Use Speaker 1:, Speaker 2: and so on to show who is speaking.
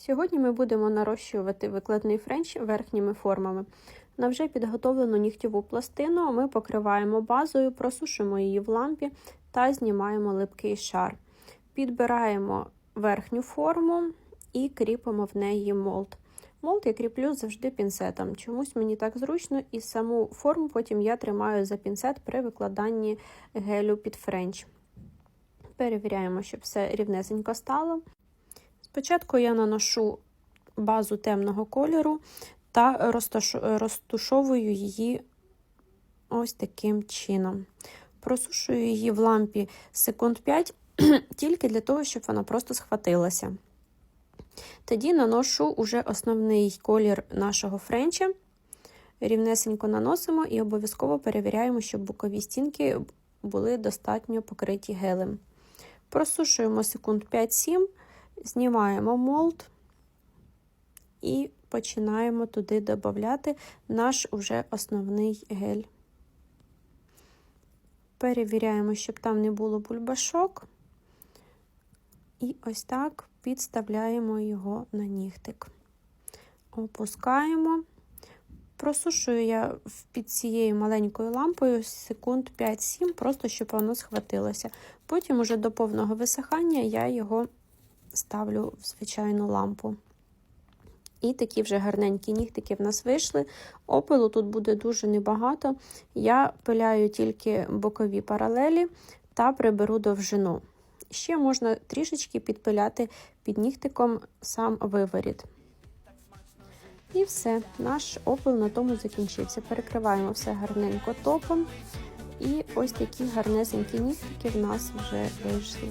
Speaker 1: Сьогодні ми будемо нарощувати викладний френч верхніми формами. На вже підготовлену нігтєву пластину ми покриваємо базою, просушуємо її в лампі та знімаємо липкий шар. Підбираємо верхню форму і кріпимо в неї молд. Молд я кріплю завжди пінцетом. Чомусь мені так зручно, і саму форму потім я тримаю за пінцет при викладанні гелю під френч. Перевіряємо, щоб все рівнесенько стало. Спочатку я наношу базу темного кольору та розтушовую її ось таким чином. Просушую її в лампі секунд 5, тільки для того, щоб вона просто схватилася. Тоді наношу уже основний колір нашого френча. Рівнесенько наносимо і обов'язково перевіряємо, щоб бокові стінки були достатньо покриті гелем. Просушуємо секунд 5-7, знімаємо молд і починаємо туди додати наш уже основний гель. Перевіряємо, щоб там не було бульбашок. І ось так підставляємо його на нігтик. Опускаємо. Просушую я під цією маленькою лампою секунд 5-7, просто щоб воно схватилося. Потім, уже до повного висихання, я його ставлю в звичайну лампу. І такі вже гарненькі нігтики в нас вийшли. Опилу тут буде дуже небагато. Я пиляю тільки бокові паралелі та приберу довжину. Ще можна трішечки підпиляти під нігтиком сам виворіт. І все, наш опил на тому закінчився. Перекриваємо все гарненько топом. І ось такі гарнесенькі нігтики в нас вже вийшли.